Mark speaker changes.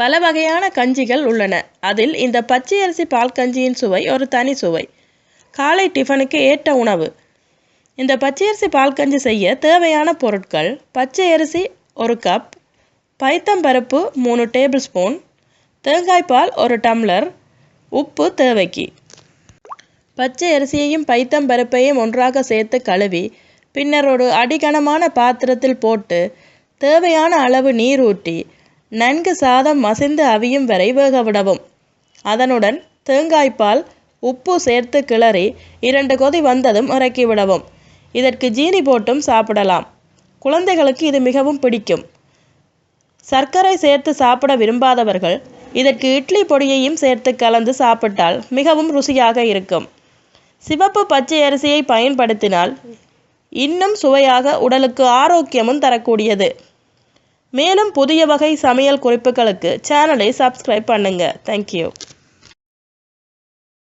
Speaker 1: பல வகையான கஞ்சிகள் உள்ளன. அதில் இந்த பச்சை அரிசி பால் கஞ்சியின் சுவை ஒரு தனி சுவை. காலை டிஃபனுக்கு ஏற்ற உணவு. இந்த பச்சை அரிசி பால் கஞ்சி செய்ய தேவையான பொருட்கள் பச்சை அரிசி ஒரு கப் பைத்தம்பருப்பு மூணு டேபிள் ஸ்பூன் தேங்காய்பால் ஒரு டம்ளர் உப்பு தேவைக்கு. பச்சை அரிசியையும் பைத்தம்பருப்பையும் ஒன்றாக சேர்த்து கழுவி பின்னர் ஒரு அடிகனமான பாத்திரத்தில் போட்டு தேவையான அளவு நீர் ஊற்றி நன்கு சாதம் மசிந்து அவியும் வரை வேக விடவும் அதனுடன் தேங்காய்ப்பால் உப்பு சேர்த்து கிளறி இரண்டு கொதி வந்ததும் இறக்கி விடவும் இதற்கு ஜீனி போட்டும் சாப்பிடலாம். குழந்தைகளுக்கு இது மிகவும் பிடிக்கும். சர்க்கரை சேர்த்து சாப்பிட விரும்பாதவர்கள் இதற்கு இட்லி பொடியையும் சேர்த்து கலந்து சாப்பிட்டால் மிகவும் ருசியாக இருக்கும். சிவப்பு பச்சை அரிசியை பயன்படுத்தினால் இன்னும் சுவையாக உடலுக்கு ஆரோக்கியமும் தரக்கூடியது. மேலும் புதிய வகை சமையல் குறிப்புகளுக்கு சேனலை சப்ஸ்கிரைப் பண்ணுங்கள் தேங்க்யூ